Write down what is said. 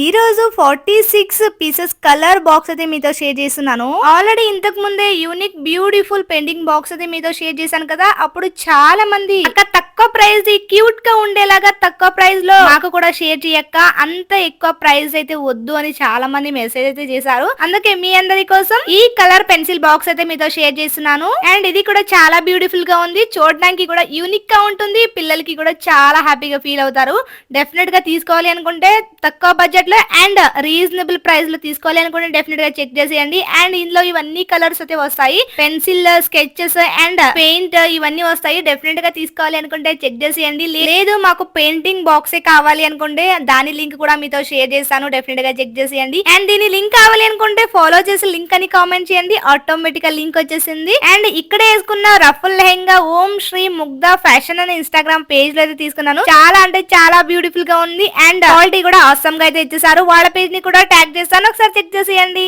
ఈ రోజు forty six pieces colour box అయితే మీతో షేర్ చేస్తున్నాను. ఆల్రెడీ ఇంతకు ముందే యూనిక్ బ్యూటిఫుల్ పెయింటింగ్ బాక్స్ అయితే మీతో షేర్ చేశాను కదా అప్పుడు చాలా మంది తక్కువ ప్రైస్ క్యూట్గా ఉండేలాగా తక్కువ ప్రైస్లో నాకు కూడా షేర్ చేయక్క. అంత ఎక్కువ ప్రైస్ అయితే వద్దు అని చాలా మంది మెసేజ్ అయితే చేశారు. అందుకే మీ అందరి కోసం ఈ కలర్ పెన్సిల్ బాక్స్ అయితే మీతో షేర్ చేస్తున్నాను. అండ్ ఇది కూడా చాలా బ్యూటిఫుల్గా ఉంది. చూడడానికి కూడా యూనిక్గా ఉంటుంది. పిల్లలకి కూడా చాలా హ్యాపీగా ఫీల్ అవుతారు. డెఫినెట్గా తీసుకోవాలి అనుకుంటే తక్కువ బడ్జెట్లో అండ్ రీజనబుల్ ప్రైస్లో తీసుకోవాలి అనుకుంటే డెఫినెట్గా చెక్ చేసేయండి. అండ్ ఇందులో ఇవన్నీ కలర్స్ అయితే వస్తాయి. పెన్సిల్ స్కెచెస్ అండ్ పెయింట్ ఇవన్నీ వస్తాయి. డెఫినెట్గా తీసుకోవాలి అనుకుంటే చెక్ చేసేయండి లేదు మాకు పెయింటింగ్ బాక్సే కావాలి అనుకుంటే దాని లింక్ కూడా మీతో షేర్ చేస్తాను. డెఫినెట్గా చెక్ చేసేయండి అండ్ దీని లింక్ కావాలి అనుకుంటే ఫాలో చేసి లింక్ అని కామెంట్ చేయండి. ఆటోమేటిక్గా లింక్ వచ్చేసింది. అండ్ ఇక్కడే వేసుకున్న రఫుల్ లెహెంగా ఓం శ్రీ ముగ్ధ ఫ్యాషన్ అనే ఇన్స్టాగ్రామ్ పేజ్లో అయితే తీసుకున్నాను. చాలా అంటే చాలా బ్యూటిఫుల్గా ఉంది. అండ్ క్వాలిటీ కూడా అవసరం గా అయితే ఇచ్చేసారు వాళ్ళ పేజ్ని కూడా ట్యాగ్ చేస్తాను. ఒకసారి చెక్ చేసేయండి